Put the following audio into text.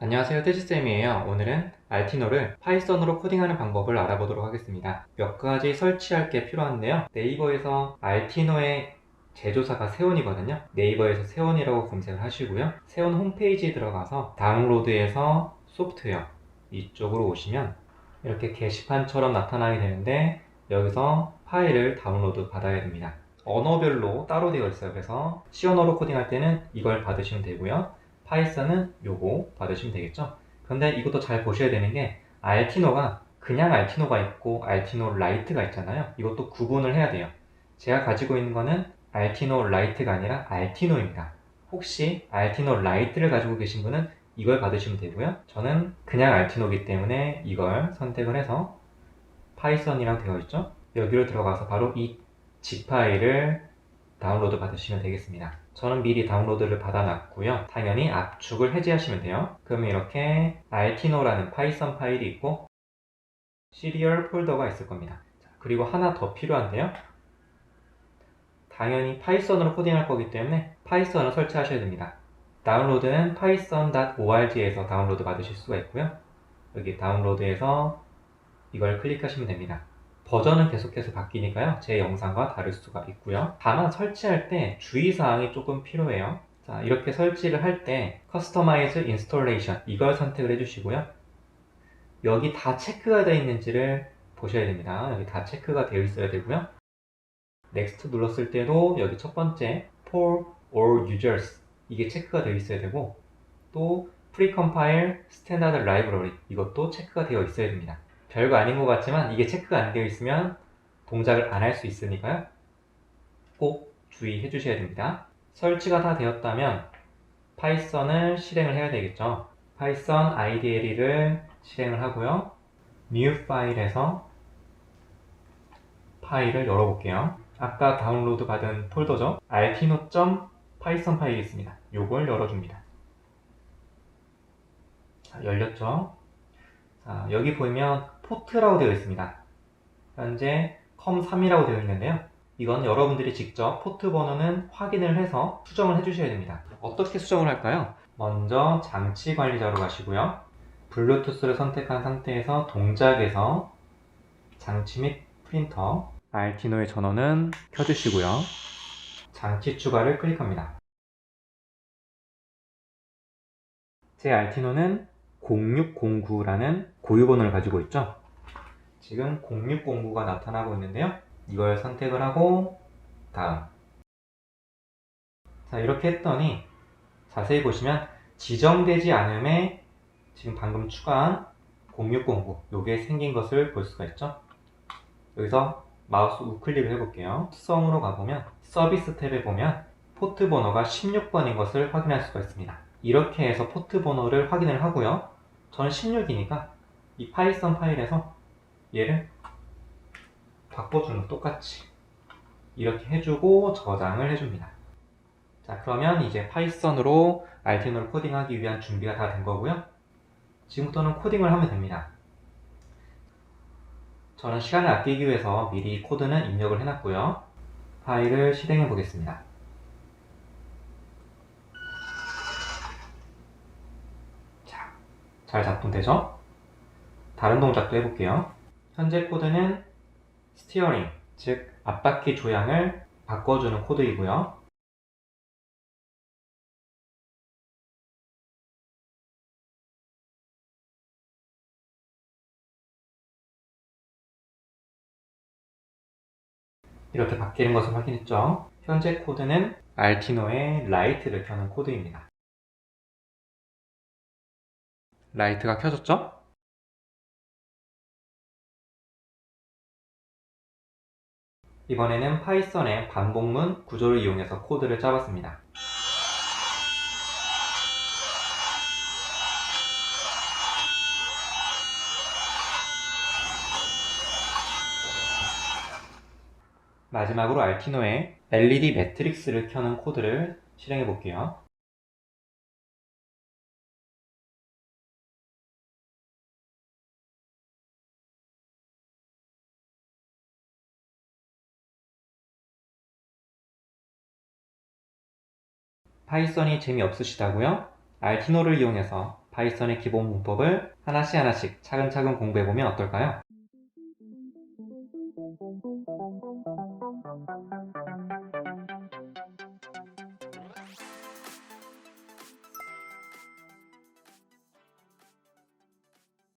안녕하세요 태지쌤이에요. 오늘은 알티노를 파이썬으로 코딩하는 방법을 알아보도록 하겠습니다. 몇 가지 설치할 게 필요한데요. 네이버에서 알티노의 제조사가 세온이거든요. 네이버에서 세온이라고 검색을 하시고요. 세온 홈페이지에 들어가서 다운로드에서 소프트웨어 이쪽으로 오시면 이렇게 게시판처럼 나타나게 되는데 여기서 파일을 다운로드 받아야 됩니다. 언어별로 따로 되어 있어요. 그래서 C 언어로 코딩할 때는 이걸 받으시면 되고요. 파이썬은 요거 받으시면 되겠죠? 근데 이것도 잘 보셔야 되는 게 알티노가 그냥 알티노가 있고 알티노 라이트가 있잖아요. 이것도 구분을 해야 돼요. 제가 가지고 있는 거는 알티노 라이트가 아니라 알티노입니다. 혹시 알티노 라이트를 가지고 계신 분은 이걸 받으시면 되고요 저는 그냥 알티노이기 때문에 이걸 선택을 해서 파이썬이라고 되어 있죠 여기로 들어가서 바로 이 zip 파일을 다운로드 받으시면 되겠습니다. 저는 미리 다운로드를 받아놨고요. 당연히 압축을 해제하시면 돼요. 그러면 이렇게 artino라는 파이썬 파일이 있고 시리얼 폴더가 있을 겁니다. 자, 그리고 하나 더 필요한데요. 당연히 파이썬으로 코딩할 거기 때문에 파이썬을 설치하셔야 됩니다. 다운로드는 python.org에서 다운로드 받으실 수가 있고요. 여기 다운로드에서 이걸 클릭하시면 됩니다. 버전은 계속해서 바뀌니까요. 제 영상과 다를 수가 있고요. 다만 설치할 때 주의사항이 조금 필요해요. 자, 이렇게 설치를 할때 Customize Installation 이걸 선택을 해주시고요. 여기 다 체크가 되어 있는지를 보셔야 됩니다. 여기 다 체크가 되어 있어야 되고요. Next 눌렀을 때도 여기 첫 번째 For All Users 이게 체크가 되어 있어야 되고 또 Precompile Standard Library 이것도 체크가 되어 있어야 됩니다. 별거 아닌 것 같지만 이게 체크가 안 되어 있으면 동작을 안 할 수 있으니까요. 꼭 주의해 주셔야 됩니다. 설치가 다 되었다면 파이썬을 실행을 해야 되겠죠. 파이썬 IDLE를 실행을 하고요. New 파일에서 파일을 열어볼게요. 아까 다운로드 받은 폴더죠. artino.python 파일이 있습니다. 요걸 열어줍니다. 자, 열렸죠. 자, 여기 보면 포트라고 되어 있습니다. 현재 컴3이라고 되어 있는데요. 이건 여러분들이 직접 포트 번호는 확인을 해서 수정을 해주셔야 됩니다. 어떻게 수정을 할까요? 먼저 장치 관리자로 가시고요. 블루투스를 선택한 상태에서 동작에서 장치 및 프린터 알티노의 전원은 켜주시고요. 장치 추가를 클릭합니다. 제 알티노는 0609라는 고유번호를 가지고 있죠. 지금 0609가 나타나고 있는데요. 이걸 선택을 하고 다음 자 이렇게 했더니 자세히 보시면 지정되지 않음에 지금 방금 추가한 0609 요게 생긴 것을 볼 수가 있죠. 여기서 마우스 우클릭을 해볼게요. 특성으로 가보면 서비스 탭에 보면 포트 번호가 16번인 것을 확인할 수가 있습니다. 이렇게 해서 포트 번호를 확인을 하고요. 저는 16이니까 이 파이썬 파일에서 얘를 바꿔주는 거 똑같이 이렇게 해주고 저장을 해줍니다. 자 그러면 이제 파이썬으로 알티노를 코딩하기 위한 준비가 다 된 거고요. 지금부터는 코딩을 하면 됩니다. 저는 시간을 아끼기 위해서 미리 코드는 입력을 해놨고요. 파일을 실행해 보겠습니다. 자, 잘 작동되죠? 다른 동작도 해볼게요. 현재 코드는 스티어링, 즉 앞바퀴 조향을 바꿔주는 코드이고요. 이렇게 바뀌는 것을 확인했죠. 현재 코드는 알티노의 라이트를 켜는 코드입니다. 라이트가 켜졌죠? 이번에는 파이썬의 반복문 구조를 이용해서 코드를 짜봤습니다. 마지막으로 알티노의 LED 매트릭스를 켜는 코드를 실행해 볼게요. 파이썬이 재미없으시다고요? 알티노를 이용해서 파이썬의 기본 문법을 하나씩 하나씩 차근차근 공부해보면 어떨까요?